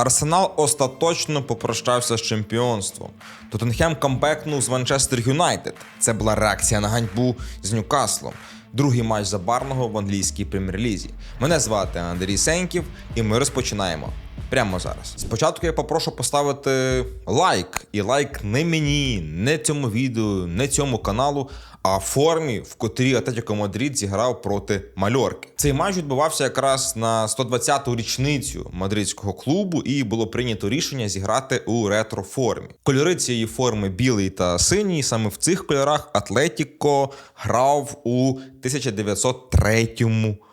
Арсенал остаточно попрощався з чемпіонством. Тоттенхем камбекнув з Манчестер Юнайтед. Це була реакція на ганьбу з Ньюкаслом. Другий матч забарного в англійській прем'єр-лізі. Мене звати Андрій Сеньків, і ми розпочинаємо прямо зараз. Спочатку я попрошу поставити лайк, і лайк не мені, не цьому відео, не цьому каналу, а формі, в котрій Атлетіко Мадрид зіграв проти Мальорки. Цей матч відбувався якраз на 120-ту річницю мадридського клубу, і було прийнято рішення зіграти у ретро-формі. Кольори цієї форми білий та синій. Саме в цих кольорах Атлетіко грав у 1903 році.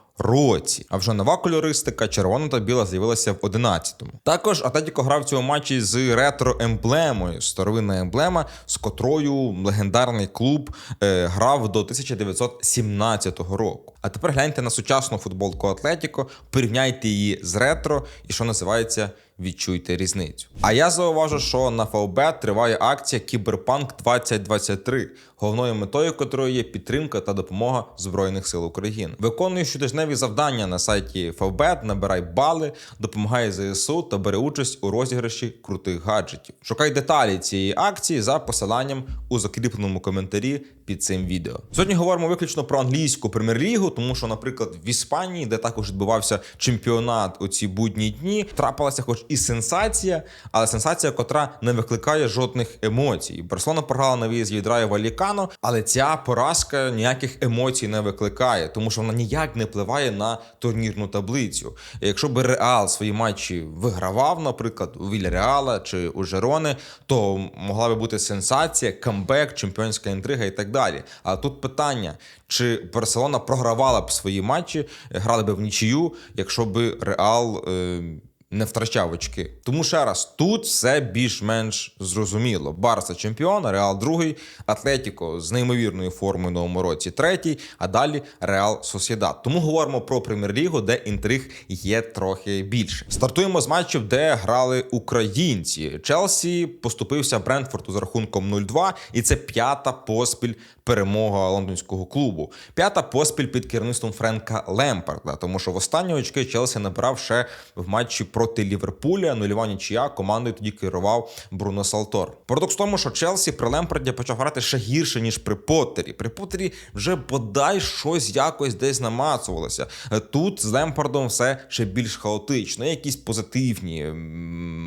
А вже нова кольористика червона та біла з'явилася в 11-му. Також Атлетіко грав в матчі з ретро-емблемою, старовинна емблема, з котрою легендарний клуб е, грав до 1917 року. А тепер гляньте на сучасну футболку Атлетіко, порівняйте її з ретро, і що називається. Відчуйте різницю. А я зауважу, що на ФВБ триває акція Кіберпанк 2023, головною метою котрої є підтримка та допомога Збройних сил України. Виконує щотижневі завдання на сайті ФВБ, набирай бали, допомагає ЗСУ та бере участь у розіграші крутих гаджетів. Шукай деталі цієї акції за посиланням у закріпленому коментарі під цим відео. Сьогодні говоримо виключно про англійську прем'єр-лігу, тому що, наприклад, в Іспанії, де також відбувався чемпіонат у ці будні дні, трапилася хоч і сенсація, але сенсація, котра не викликає жодних емоцій. Барселона програла на виїзді від Раю Валікано, але ця поразка ніяких емоцій не викликає, тому що вона ніяк не впливає на турнірну таблицю. Якщо би Реал свої матчі вигравав, наприклад, у Вільяреала чи у Жерони, то могла би бути сенсація, камбек, чемпіонська інтрига і так далі. А тут питання: чи Барселона програвала б свої матчі, грали би в нічию, якщо би Реал. Е- не втрачав очки. Тому ще раз, тут все більш-менш зрозуміло. Барса чемпіон, Реал другий, Атлетіко з неймовірною формою новому році третій, а далі Реал Сосєдат. Тому говоримо про прем'єр-лігу, де інтриг є трохи більше. Стартуємо з матчів, де грали українці. Челсі поступився Брентфорду з рахунком 0-2, і це п'ята поспіль перемога лондонського клубу. П'ята поспіль під керівництвом Френка Лемпарда, тому що в останні очки Челсі набирав ще в матчі проти Ліверпуля. Нульова нічия командою тоді керував Бруно Салтор. Парадокс в тому, що Челсі при Лемпарді почав грати ще гірше ніж при Поттері. При Поттері вже бодай щось якось десь намацувалося. Тут з Лемпардом все ще більш хаотично. Якісь позитивні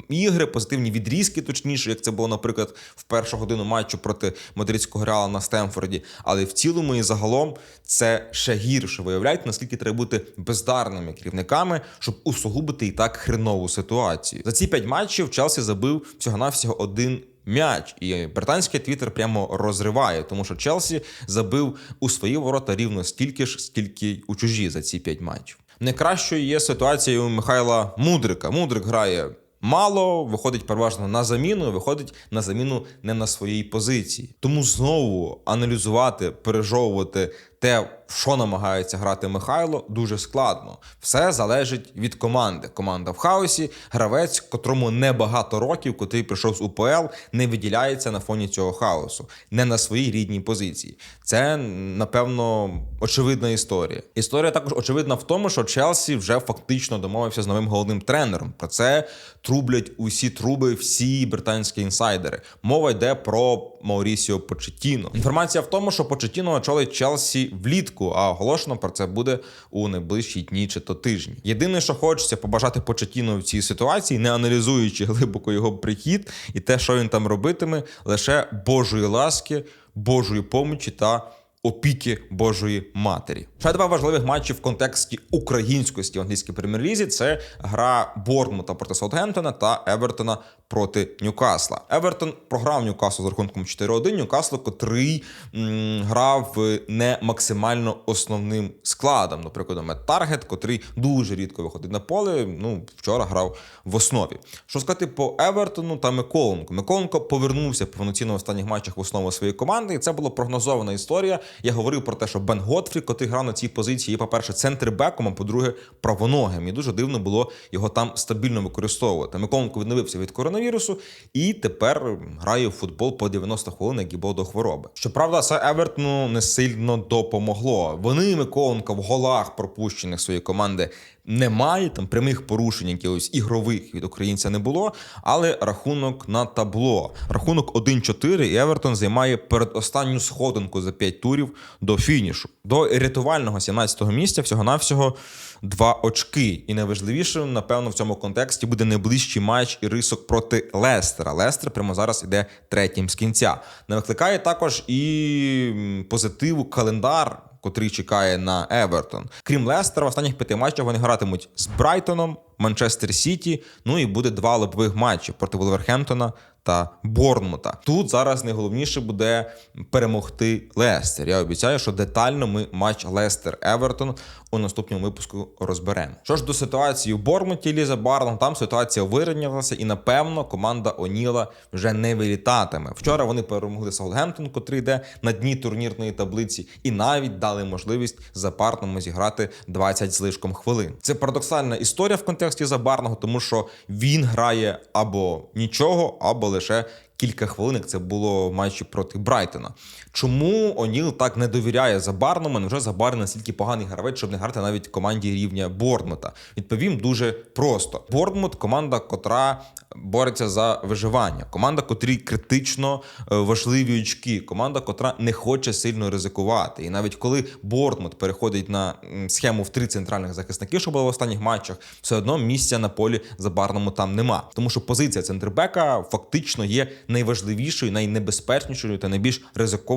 ігри, позитивні відрізки, точніше, як це було, наприклад, в першу годину матчу проти мадридського реала на Стемфорді. Але в цілому і загалом це ще гірше. Виявляють, наскільки треба бути бездарними керівниками, щоб усугубити і так хренову ситуацію. За ці п'ять матчів Челсі забив всього-навсього один. М'яч і британський твіттер прямо розриває, тому що Челсі забив у свої ворота рівно стільки ж, скільки й у чужі за ці п'ять матчів. Найкращою є ситуація у Михайла Мудрика. Мудрик грає мало, виходить переважно на заміну, виходить на заміну не на своїй позиції. Тому знову аналізувати, пережовувати те, що намагається грати Михайло, дуже складно. Все залежить від команди. Команда в хаосі, гравець, котрому небагато років, котрий прийшов з УПЛ, не виділяється на фоні цього хаосу, не на своїй рідній позиції. Це напевно очевидна історія. Історія також очевидна в тому, що Челсі вже фактично домовився з новим головним тренером. Про це трублять усі труби, всі британські інсайдери. Мова йде про Маурісіо Почетіно. Інформація в тому, що Почетіно очолить Челсі влітку, а оголошено про це буде у найближчі дні чи то тижні. Єдине, що хочеться побажати Почетіно в цій ситуації, не аналізуючи глибоко його прихід і те, що він там робитиме, лише Божої ласки, Божої помочі та опіки Божої матері. Ще два важливих матчі в контексті українськості в англійській прем'єр-лізі це гра Борнмута проти Саутгемптона та Евертона проти Ньюкасла. Евертон програв Ньюкаслу з рахунком 4-1. Ньюкаслу, котрий м, грав не максимально основним складом. Наприклад, Мет Таргет, котрий дуже рідко виходить на поле. Ну вчора грав в основі. Що сказати по Евертону та Миколенко? Миколенко повернувся повноцінно в останніх матчах в основу своєї команди, і це була прогнозована історія. Я говорив про те, що Бен Готфрі, котрий грав на цій позиції, є, по-перше, центрбеком, а по-друге, правоногим. І дуже дивно було його там стабільно використовувати. Миколенко відновився від коронавірусу і тепер грає в футбол по 90 хвилин, як і був до хвороби. Щоправда, це Евертону не сильно допомогло. Вони Миколенка в голах пропущених своєї команди немає. Там прямих порушень, якихось ігрових від українця не було. Але рахунок на табло. Рахунок 1-4, і Евертон займає передостанню сходинку за 5 турів до фінішу. До рятувального 17-го місця всього-навсього два очки. І найважливіше, напевно, в цьому контексті буде найближчий матч і рисок проти Лестера. Лестер прямо зараз іде третім з кінця. Не викликає також і позитиву календар. Котрий чекає на Евертон. Крім Лестера, в останніх п'яти матчах вони гратимуть з Брайтоном, Манчестер Сіті. Ну і буде два лобових матчі проти Волверхемптона та Борнмута. Тут зараз найголовніше буде перемогти Лестер. Я обіцяю, що детально ми матч Лестер Евертон у наступному випуску розберемо. Що ж до ситуації в Бормуті Ліза Барлон, там ситуація вирівнялася, і напевно команда Оніла вже не вилітатиме. Вчора вони перемогли Саутгемптон, котрий йде на дні турнірної таблиці, і навіть дали можливість запарному зіграти 20 з лишком хвилин. Це парадоксальна історія в контексті Забарного, тому що він грає або нічого, або лише кілька хвилин. Це було в матчі проти Брайтона. Чому Оніл так не довіряє Забарному? Невже Забар настільки поганий гравець, щоб не грати навіть команді рівня Борнмута? Відповім дуже просто: Борнмут команда, котра бореться за виживання, команда, котрій критично е, важливі очки, команда, котра не хоче сильно ризикувати. І навіть коли Борнмут переходить на схему в три центральних захисники, що було в останніх матчах, все одно місця на полі Забарному там нема. Тому що позиція центрбека фактично є найважливішою, найнебезпечнішою та найбільш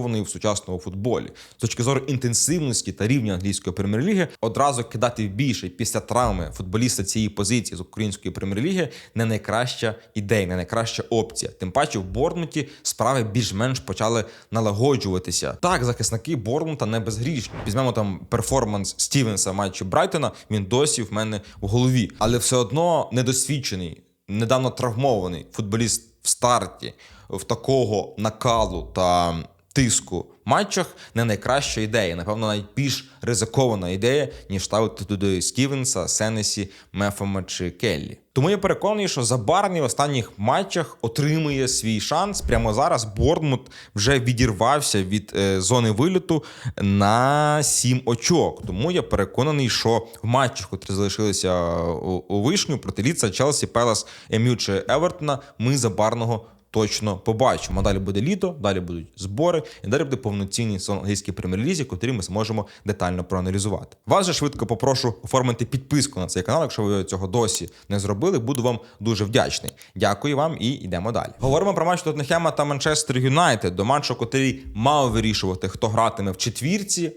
ризикованою в сучасному футболі. З точки зору інтенсивності та рівня англійської прем'єр-ліги, одразу кидати більше після травми футболіста цієї позиції з української прем'єр-ліги не найкраща ідея, не найкраща опція. Тим паче в Борнмуті справи більш-менш почали налагоджуватися. Так, захисники Борнмута не безгрішні. Візьмемо там перформанс Стівенса в матчі Брайтона. Він досі в мене в голові, але все одно недосвідчений, недавно травмований футболіст в старті в такого накалу та тиску матчах не найкраща ідея. Напевно, навіть більш ризикована ідея, ніж ставити туди Стівенса, Сенесі, Мефома чи Келлі. Тому я переконаний, що Забарний в останніх матчах отримує свій шанс. Прямо зараз Борнмут вже відірвався від е, зони виліту на 7 очок. Тому я переконаний, що в матчах, котрі залишилися у, у вишню проти Ліца, Челсі, Пелас, Емю чи Евертона, ми Забарного точно побачимо. Далі буде літо, далі будуть збори, і далі буде повноцінний сон англійській прем'єр-лізі, котрі ми зможемо детально проаналізувати. Вас же швидко попрошу оформити підписку на цей канал. Якщо ви цього досі не зробили, буду вам дуже вдячний. Дякую вам і йдемо далі. Говоримо про матч Тоттенхема та Манчестер Юнайтед, до матчу, котрий мав вирішувати, хто гратиме в четвірці.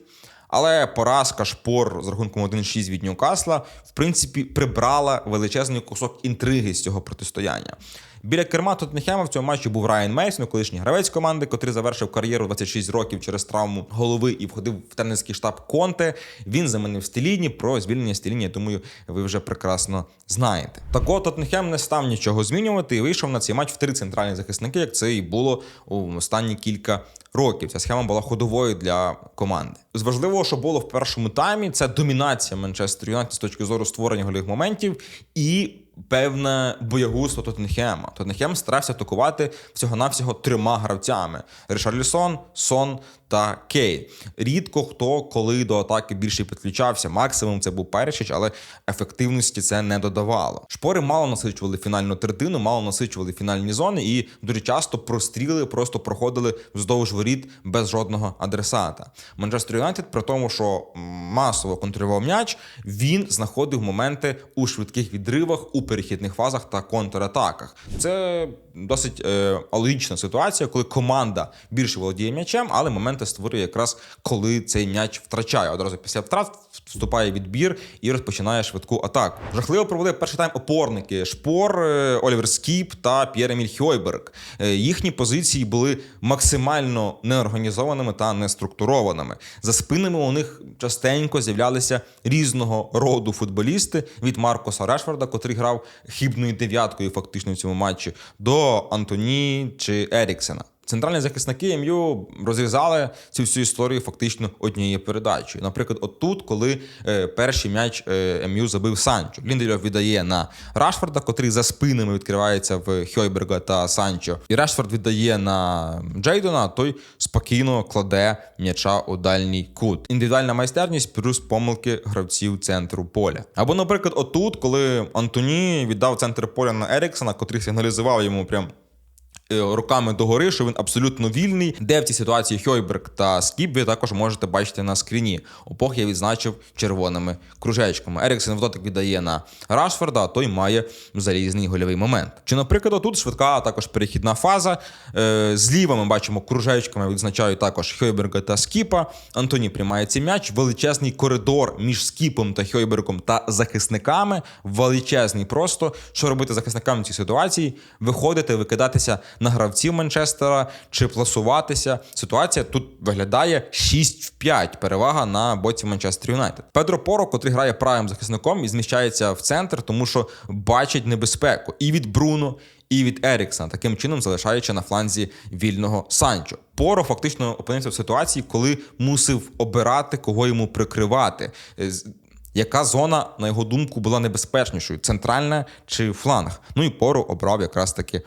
Але поразка шпор з рахунком 1-6 від Ньюкасла, в принципі, прибрала величезний кусок інтриги з цього протистояння. Біля керма Тоттенхема в цьому матчі був Райан Мейсон, колишній гравець команди, котрий завершив кар'єру 26 років через травму голови і входив в тренерський штаб Конте. Він замінив Стеліні. Про звільнення Стеліні, я думаю, ви вже прекрасно знаєте. Так от Тоттенхем не став нічого змінювати і вийшов на цей матч в три центральні захисники, як це і було у останні кілька років. Ця схема була ходовою для команди. З важливого, що було в першому таймі, це домінація Манчестер Юнайтед з точки зору створення голих моментів і. Певне боягузтво Тоттенхема. Тоттенхем старався атакувати всього-навсього трьома гравцями: Ришарлісон, Сон та Кей. Рідко хто коли до атаки більше підключався. Максимум це був Першич, але ефективності це не додавало. Шпори мало насичували фінальну третину, мало насичували фінальні зони, і дуже часто простріли просто проходили вздовж воріт без жодного адресата. Манчестер Юнайтед, при тому, що масово контролював м'яч, він знаходив моменти у швидких відривах, у перехідних фазах та контратаках. Це досить е, алогічна ситуація, коли команда більше володіє м'ячем, але моменти створює якраз коли цей м'яч втрачає. Одразу після втрат вступає відбір і розпочинає швидку атаку. Жахливо провели перший тайм опорники Шпор, е, Олівер Скіп та П'єр Еміль Хьойберг. Е, їхні позиції були максимально неорганізованими та неструктурованими. За спинами у них частенько з'являлися різного роду футболісти від Маркоса Решфорда, котрий грав хибною дев'яткою фактично в цьому матчі, до Антоні чи Еріксена. Центральні захисники МЮ розрізали цю всю історію фактично однією передачею. Наприклад, отут, коли е, перший м'яч е, МЮ забив Санчо. Ліндельов віддає на Рашфорда, котрий за спинами відкривається в Хьойберга та Санчо. І Рашфорд віддає на Джейдона, а той спокійно кладе м'яча у дальній кут. Індивідуальна майстерність плюс помилки гравців центру поля. Або, наприклад, отут, коли Антоні віддав центр поля на Еріксона, котрий сигналізував йому прям руками догори, що він абсолютно вільний. Де в цій ситуації Хьойберг та Скіп ви також можете бачити на скріні. Обох я відзначив червоними кружечками. Еріксен в віддає на Рашфорда, той має залізний гольовий момент. Чи, наприклад, тут швидка також перехідна фаза. Е, Зліва ми бачимо кружечками, відзначаю також Хьойберга та Скіпа. Антоні приймає цей м'яч. Величезний коридор між Скіпом та Хьойбергом та захисниками. Величезний просто. Що робити захисникам в цій ситуації? Виходити, викидатися на гравців Манчестера чи пласуватися. Ситуація тут виглядає 6 в 5. Перевага на боці Манчестер Юнайтед. Педро Поро, котрий грає правим захисником і зміщається в центр, тому що бачить небезпеку і від Бруно, і від Еріксона, таким чином залишаючи на фланзі вільного Санчо. Поро фактично опинився в ситуації, коли мусив обирати, кого йому прикривати. Е, Яка зона, на його думку, була небезпечнішою: центральна чи фланг? Ну і Поро обрав якраз таки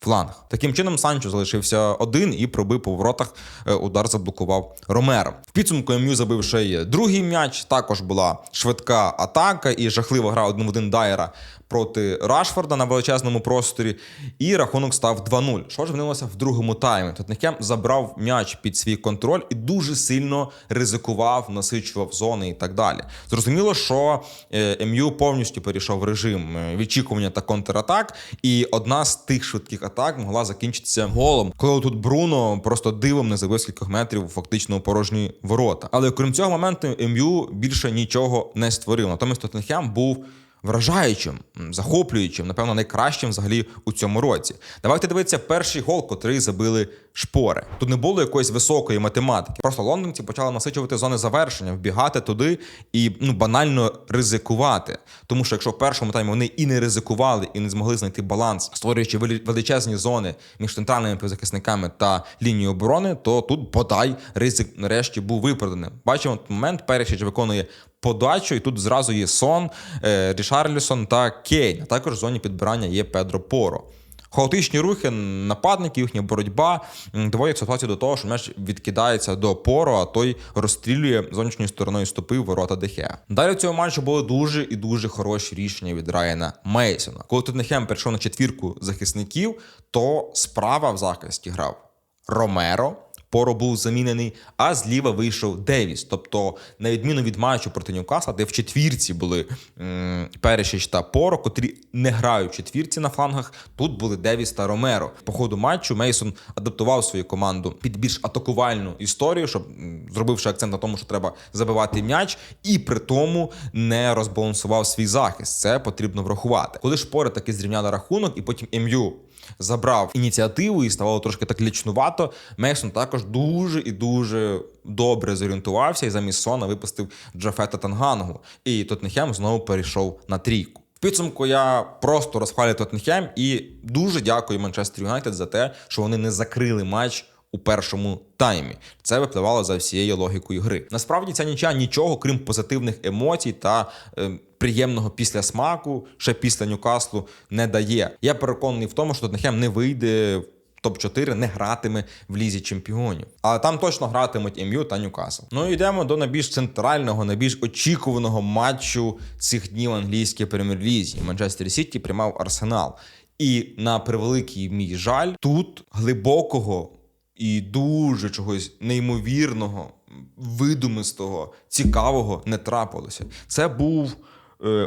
фланг. Таким чином, Санчо залишився один і пробив по воротах. е, Удар заблокував Ромеро. В підсумку МЮ забив ще й другий м'яч. Також була швидка атака і жахлива гра один в один Дайера проти Рашфорда на величезному просторі. І рахунок став 2-0. Що ж змінилося в другому таймі? Тоттенхем забрав м'яч під свій контроль і дуже сильно ризикував, насичував зони і так далі. Зрозуміло, що е, МЮ повністю перейшов режим е, відчікування та контратак, і одна з тих швидких атак могла закінчитися голом, коли тут Бруно просто дивом не забив кількох метрів фактично у порожні ворота. Але крім цього моменту, МЮ більше нічого не створив. Натомість Тоттенхем був вражаючим, захоплюючим, напевно, найкращим взагалі у цьому році. Давайте дивитися перший гол, котрий забили шпори. Тут не було якоїсь високої математики. Просто лондонці почали насичувати зони завершення, вбігати туди і ну банально ризикувати. Тому що якщо в першому таймі вони і не ризикували, і не змогли знайти баланс, створюючи величезні зони між центральними півзахисниками та лінією оборони, то тут бодай ризик нарешті був виправданий. Бачимо момент, Перешіч виконує подачу, і тут зразу є Сон, е, Рішарлісон та Кейн. Також в зоні підбирання є Педро Поро. Хаотичні рухи нападників, їхня боротьба доводять ситуацію до того, що м'яч відкидається до Поро, а той розстрілює зовнішньою стороною стопи ворота Дехеа. Далі в цьому матчі були дуже і дуже хороші рішення від Райана Мейсона. Коли Тоттенхем перейшов на четвірку захисників, то справа в захисті грав Ромеро. Поро був замінений, а зліва вийшов Девіс. Тобто, на відміну від матчу проти Ньюкасла, де в четвірці були м, Перешич та Поро, котрі не грають в четвірці на флангах. Тут були Девіс та Ромеро. По ходу матчу Мейсон адаптував свою команду під більш атакувальну історію, щоб зробивши акцент на тому, що треба забивати м'яч, і при тому не розбалансував свій захист. Це потрібно врахувати. Коли шпори таки зрівняли рахунок, і потім МЮ забрав ініціативу і ставало трошки так лічнувато. Мейсон також дуже і дуже добре зорієнтувався і замість Сона випустив Джафета Тангангу. І Тоттенхем знову перейшов на трійку. В підсумку я просто розхвалюю Тоттенхем і дуже дякую Манчестер Юнайтед за те, що вони не закрили матч. У першому таймі це випливало за всією логікою гри. Насправді ця нічия нічого, крім позитивних емоцій та е, приємного післясмаку, ще після Ньюкаслу не дає. Я переконаний в тому, що Тоттенхем не вийде в топ-4, не гратиме в лізі чемпіонів. Але там точно гратимуть МЮ та Ньюкасл. Ну і йдемо до найбільш центрального, найбільш очікуваного матчу цих днів англійській прем'єр-лізі. Манчестер Сіті приймав Арсенал. І на превеликий мій жаль, тут глибокого і дуже чогось неймовірного, видумистого, цікавого не трапилося. Це був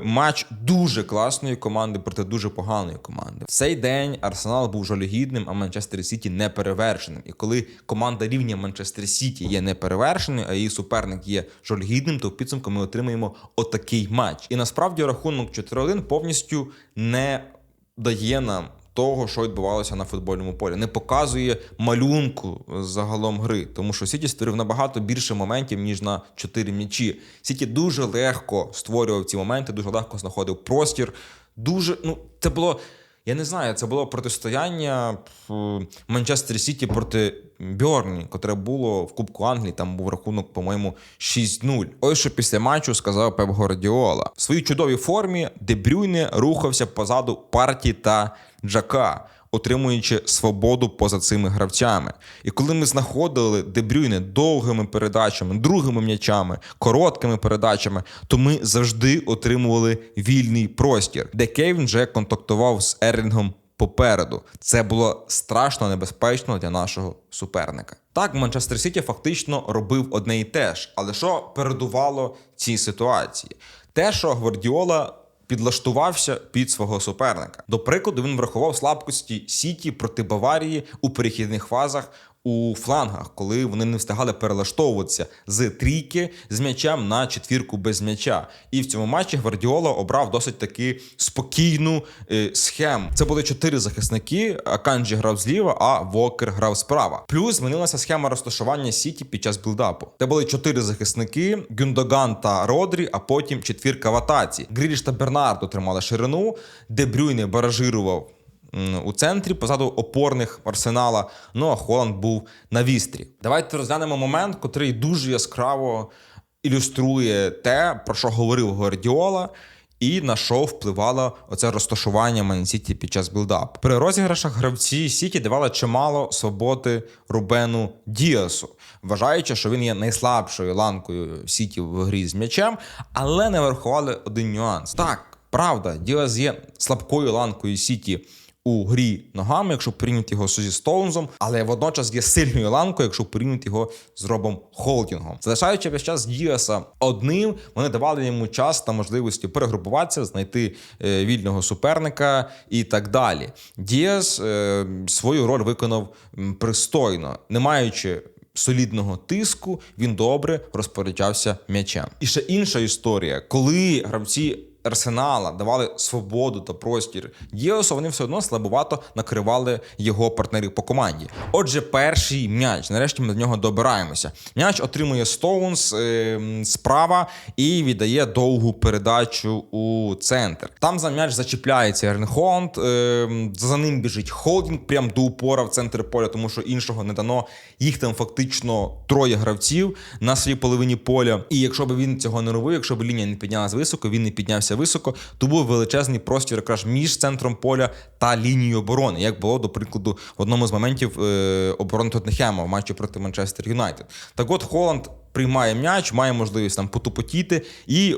матч дуже класної команди проти дуже поганої команди. В цей день Арсенал був жалюгідним, а Манчестер Сіті неперевершеним. І коли команда рівня Манчестер Сіті є неперевершеною, а її суперник є жалюгідним, то в підсумку ми отримаємо отакий матч. І насправді рахунок 4-1 повністю не дає нам того, що відбувалося на футбольному полі, не показує малюнку загалом гри, тому що Сіті створив набагато більше моментів ніж на 4 м'ячі. Сіті дуже легко створював ці моменти, дуже легко знаходив простір. Дуже ну це було Я не знаю, це було протистояння е, Манчестер Сіті проти Бьорні, котре було в Кубку Англії. Там був рахунок, по-моєму, 6-0. Ось що після матчу сказав Пеп Гвардіола. В своїй чудовій формі Де Брюйне рухався позаду партії та Джака. Отримуючи свободу поза цими гравцями, і коли ми знаходили Дебрюйне довгими передачами, другими м'ячами, короткими передачами, то ми завжди отримували вільний простір, де Кейвін вже контактував з Ерлінгом попереду. Це було страшно небезпечно для нашого суперника. Так, Манчестер Сіті фактично робив одне і те ж, але що передувало цій ситуації? Те, що Гвардіола підлаштувався під свого суперника. До прикладу, він врахував слабкості Сіті проти Баварії у перехідних фазах. У флангах, коли вони не встигали перелаштовуватися з трійки з м'ячем на четвірку без м'яча. І в цьому матчі Гвардіола обрав досить таки спокійну е, схему. Це були чотири захисники. Аканджі грав зліва, а Вокер грав справа. Плюс змінилася схема розташування Сіті під час білдапу. Це були чотири захисники: Гюндоган та Родрі, а потім четвірка в атаці. Гріліш та Бернард отримали ширину, Дебрюйне баражирував м, у центрі позаду опорних арсенала. Ну а Холланд був на вістрі. Давайте розглянемо момент, котрий дуже яскраво ілюструє те, про що говорив Гвардіола. І на що впливало оце розташування Ман-Сіті під час білдапу. При розіграшах гравці Сіті давали чимало свободи Рубену Діасу, вважаючи, що він є найслабшою ланкою Сіті в грі з м'ячем, але не врахували один нюанс. Так, правда, Діас є слабкою ланкою Сіті у грі ногами, якщо порівняти його зі Стоунзом, але водночас є сильною ланкою, якщо порівняти його з Робом Холдінгом. Залишаючи весь час Діаса одним, вони давали йому час та можливості перегрупуватися, знайти е, вільного суперника і так далі. Діас е, свою роль виконав пристойно, не маючи. Солідного тиску він добре розпоряджався м'ячем. І ще інша історія, коли гравці Арсенала давали свободу та простір Діосу, вони все одно слабувато накривали його партнерів по команді. Отже, перший м'яч. Нарешті ми до нього добираємося. М'яч отримує Стоунс е, справа і віддає довгу передачу у центр. Там за м'яч зачіпляється Ерн Холланд, е, за ним біжить Холдінг прям до упора в центр поля, тому що іншого не дано. Їх там фактично троє гравців на своїй половині поля. І якщо б він цього не робив, якщо б лінія не піднялась високо, він не піднявся високо, то був величезний простір якраз між центром поля та лінією оборони, як було, до прикладу, в одному з моментів е, оборони Тоттенхема в матчі проти Манчестер Юнайтед. Так от Холланд приймає м'яч, має можливість там потупотіти і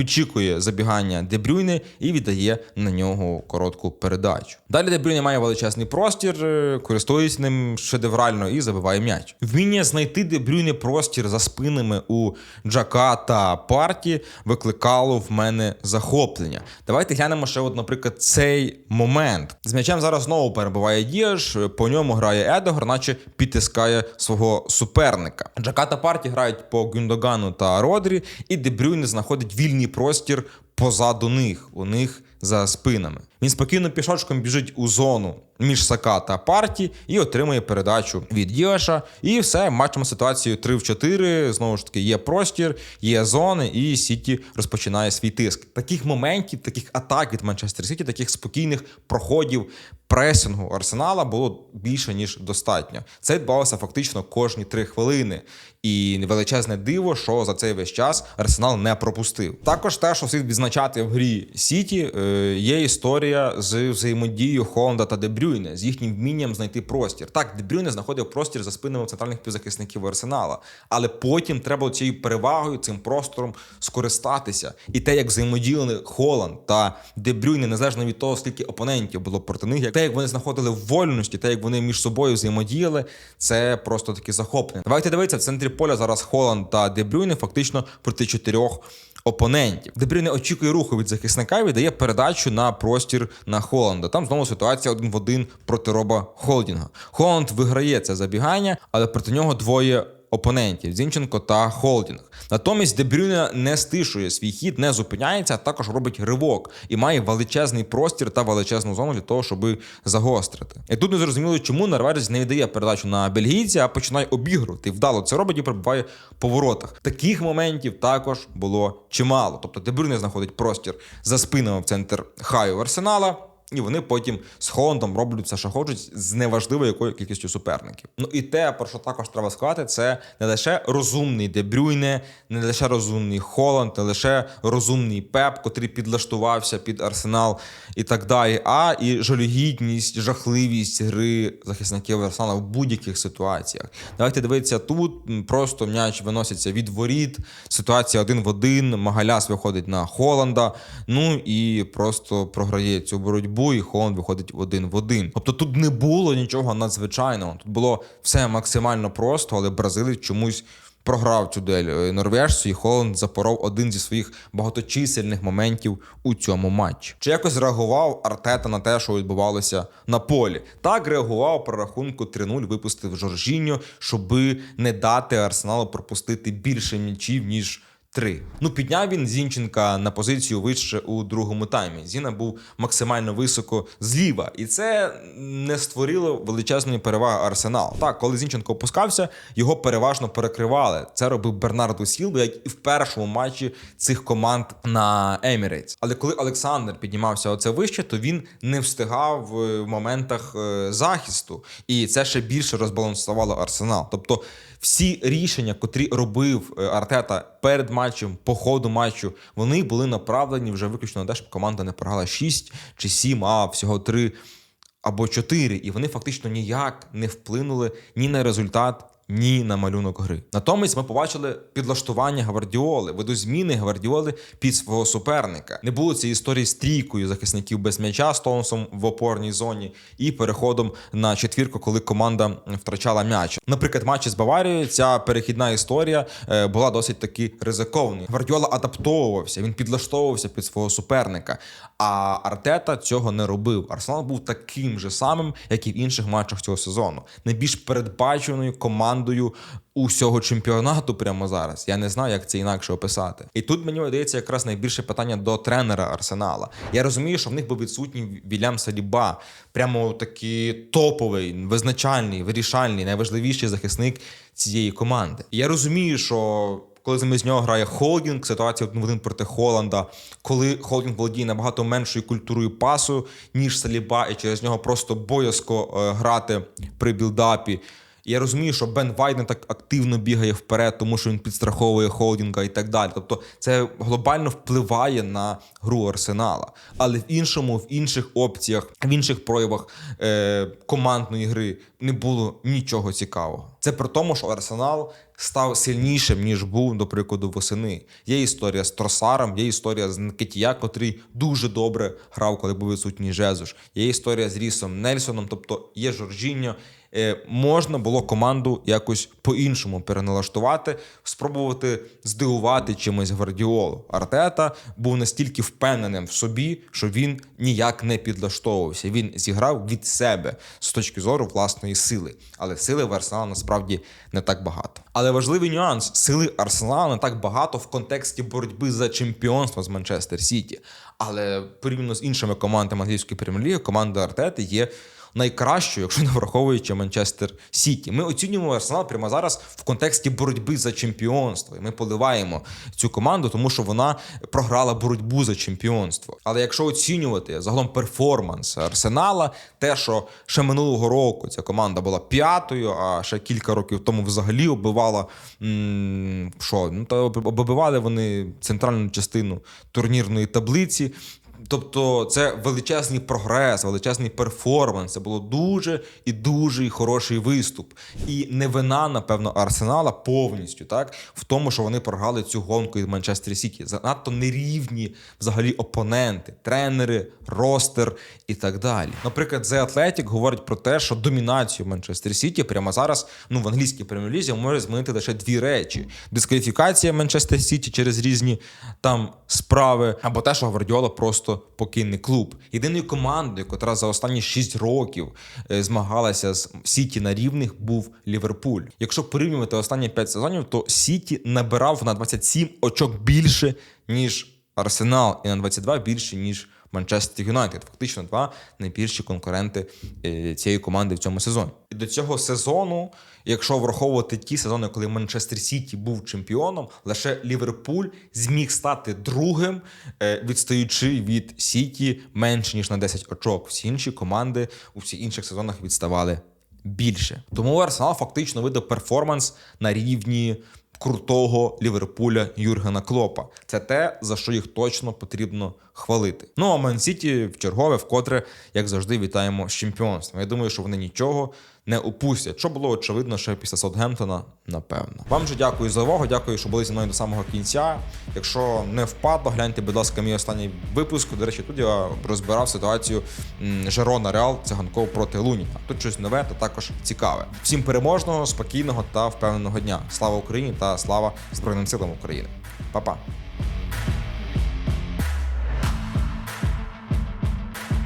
підчікує забігання Дебрюйне і віддає на нього коротку передачу. Далі Дебрюйне має величезний простір, е, користується ним шедеврально і забиває м'яч. Вміння знайти Дебрюйне простір за спинами у Джака та Парті викликало в мене захоплення. Давайте глянемо ще, от, наприклад, цей момент. З м'ячем зараз знову перебуває Діаш, по ньому грає Едогар, наче підтискає свого суперника. Джака та Парті грають по Гюндогану та Родрі, і Дебрюйне знаходить вільний простір позаду них, у них за спинами. Він спокійно пішочком біжить у зону між Сака та Парті і отримує передачу від Діаша. І все, бачимо ситуацію 3 в 4. Знову ж таки, є простір, є зони, і Сіті розпочинає свій тиск. Таких моментів, таких атак від Манчестер Сіті, таких спокійних проходів пресингу Арсенала було більше ніж достатньо. Це відбувалося фактично кожні три хвилини. І величезне диво, що за цей весь час Арсенал не пропустив. Також те, що слід відзначати в грі Сіті, е, є історія з взаємодією Холланда та Дебрюйне, з їхнім вмінням знайти простір. Так, Дебрюйне знаходив простір за спинами центральних півзахисників Арсенала, але потім треба цією перевагою, цим простором скористатися. І те, як взаємодіяли Холланд та Дебрюйне, незалежно від того, скільки опонентів було проти них, як те, як вони знаходили вольності, те, як вони між собою взаємодіяли, це просто таке захоплення. Давайте дивитися в центрі поля зараз Холланд та Дебрюйне фактично проти чотирьох. Опонентів Дебрюйне очікує руху від захисника і віддає передачу на простір на Холланда. Там знову ситуація один в один проти роба Холдінга. Холланд виграє це забігання, але проти нього двоє опонентів Зінченко та Холдінг. Натомість Дебрюне не стишує свій хід, не зупиняється, а також робить ривок і має величезний простір та величезну зону для того, щоб загострити. І тут не зрозуміло, чому Норвежець не віддає передачу на бельгійця, а починає обігрувати. Вдало це робить і перебуває в поворотах. Таких моментів також було чимало. Тобто Дебрюне знаходить простір за спинами в центр хаю Арсенала. І вони потім з Холландом роблять все, що хочуть, з неважливо якою кількістю суперників. Ну і те, про що також треба сказати, це не лише розумний Дебрюйне, не лише розумний Холланд, не лише розумний Пеп, котрий підлаштувався під арсенал і так далі, а і жалюгідність, жахливість гри захисників арсенала в будь-яких ситуаціях. Давайте дивитися тут. Просто м'яч виноситься від воріт. Ситуація один в один. Магаляс виходить на Холланда. Ну і просто програє цю боротьбу, і Холланд виходить один в один. Тобто тут не було нічого надзвичайного. Тут було все максимально просто, але бразилець чомусь. Програв цю дуель е, норвежцю, і Холланд запоров один зі своїх багаточисельних моментів у цьому матчі. Чи якось реагував Артета на те, що відбувалося на полі? Так реагував при рахунку 3-0, випустив Жоржіньо, щоби не дати Арсеналу пропустити більше м'ячів, ніж Три. Ну, підняв він Зінченка на позицію вище у другому таймі. Зіна був максимально високо зліва, і це не створило величезної переваги Арсенал. Так, коли Зінченко опускався, його переважно перекривали. Це робив Бернардо Сілва, як і в першому матчі цих команд на Емірейтс. Але коли Олександр піднімався оце вище, то він не встигав е, в моментах е, захисту, і це ще більше розбалансувало Арсенал. Тобто всі рішення, котрі робив е, Артета перед матчем, по ходу матчу, вони були направлені вже виключно на те, щоб команда не програла 6 чи 7, а всього 3 або 4. І вони фактично ніяк не вплинули ні на результат. Ні на малюнок гри. Натомість ми побачили підлаштування Гвардіоли, видозміни Гвардіоли під свого суперника. Не було цієї історії з трійкою захисників без м'яча з Тонсом в опорній зоні і переходом на четвірку, коли команда втрачала м'яч. Наприклад, матчі з Баварією ця перехідна історія е, була досить таки ризикованою. Гвардіола адаптовувався, він підлаштовувався під свого суперника. А Артета цього не робив. Арсенал був таким же самим, як і в інших матчах цього сезону. Найбільш передбаченою командою усього чемпіонату прямо зараз. Я не знаю, як це інакше описати. І тут мені видається якраз найбільше питання до тренера Арсенала. Я розумію, що в них був відсутній Вільям Саліба, прямо такий топовий, визначальний, вирішальний, найважливіший захисник цієї команди. Я розумію, що. Коли замість нього грає Холдінг, ситуація один проти Холланда, коли Холдінг володіє набагато меншою культурою пасу, ніж Саліба, і через нього просто боязко е, грати при білдапі. Я розумію, що Бен Вайт не так активно бігає вперед, тому що він підстраховує холдінга і так далі. Тобто це глобально впливає на гру Арсенала. Але в іншому, в інших опціях, в інших проявах е- командної гри не було нічого цікавого. Це при тому, що Арсенал став сильнішим, ніж був, до прикладу, восени. Є історія з Тросаром, є історія з Нкетія, котрий дуже добре грав, коли був відсутній Жезуш. Є історія з Рісом Нельсоном, тобто є Жоржіньо. Е, можна було команду якось по-іншому переналаштувати, спробувати здивувати чимось гвардіолу. Артета був настільки впевненим в собі, що він ніяк не підлаштовувався. Він зіграв від себе з точки зору власної сили. Але сили в Арсенала насправді не так багато. Але важливий нюанс: сили Арсенала не так багато в контексті боротьби за чемпіонство з Манчестер Сіті. Але порівняно з іншими командами англійської прем'єр-ліги, команда Артети є найкращою, якщо не враховуючи Манчестер Сіті. Ми оцінюємо Арсенал прямо зараз в контексті боротьби за чемпіонство. І ми поливаємо цю команду, тому що вона програла боротьбу за чемпіонство. Але якщо оцінювати загалом перформанс Арсенала, те, що ще минулого року ця команда була п'ятою, а ще кілька років тому взагалі оббивала що ну то оббивали вони центральну частину турнірної таблиці. Тобто це величезний прогрес, величезний перформанс. Це було дуже і дуже хороший виступ. І не вина, напевно, Арсенала повністю так в тому, що вони програли цю гонку від Манчестер Сіті. Занадто нерівні взагалі опоненти, тренери, ростер і так далі. Наприклад, The Athletic говорить про те, що домінацію Манчестер Сіті прямо зараз ну в англійській прем'єр-лізі може змінити лише дві речі: дискваліфікація Манчестер Сіті через різні там справи, або те, що Гвардіола просто покине клуб. Єдиною командою, яка за останні 6 років е, змагалася з Сіті на рівних, був Ліверпуль. Якщо порівнювати останні 5 сезонів, то Сіті набирав на 27 очок більше, ніж Арсенал, і на 22 більше, ніж Манчестер Юнайтед. Фактично два найбільші конкуренти е, цієї команди в цьому сезоні. І до цього сезону, якщо враховувати ті сезони, коли Манчестер Сіті був чемпіоном, лише Ліверпуль зміг стати другим, е, відстаючи від Сіті менше ніж на 10 очок. Всі інші команди у всіх інших сезонах відставали більше. Тому Арсенал фактично видав перформанс на рівні крутого Ліверпуля Юргена Клопа. Це те, за що їх точно потрібно хвалити. Ну а Ман Сіті в чергове, вкотре, як завжди, вітаємо з чемпіонством. Я думаю, що вони нічого не упустять. Що було очевидно, ще після Саутгемптона, напевно. Вам же дякую за увагу. Дякую, що були зі мною до самого кінця. Якщо не впадло, гляньте, будь ласка, мій останній випуск. До речі, тут я розбирав ситуацію Жерона Реал Циганков проти Луніна. Тут щось нове та також цікаве. Всім переможного, спокійного та впевненого дня. Слава Україні та слава Збройним силам України. Па-па.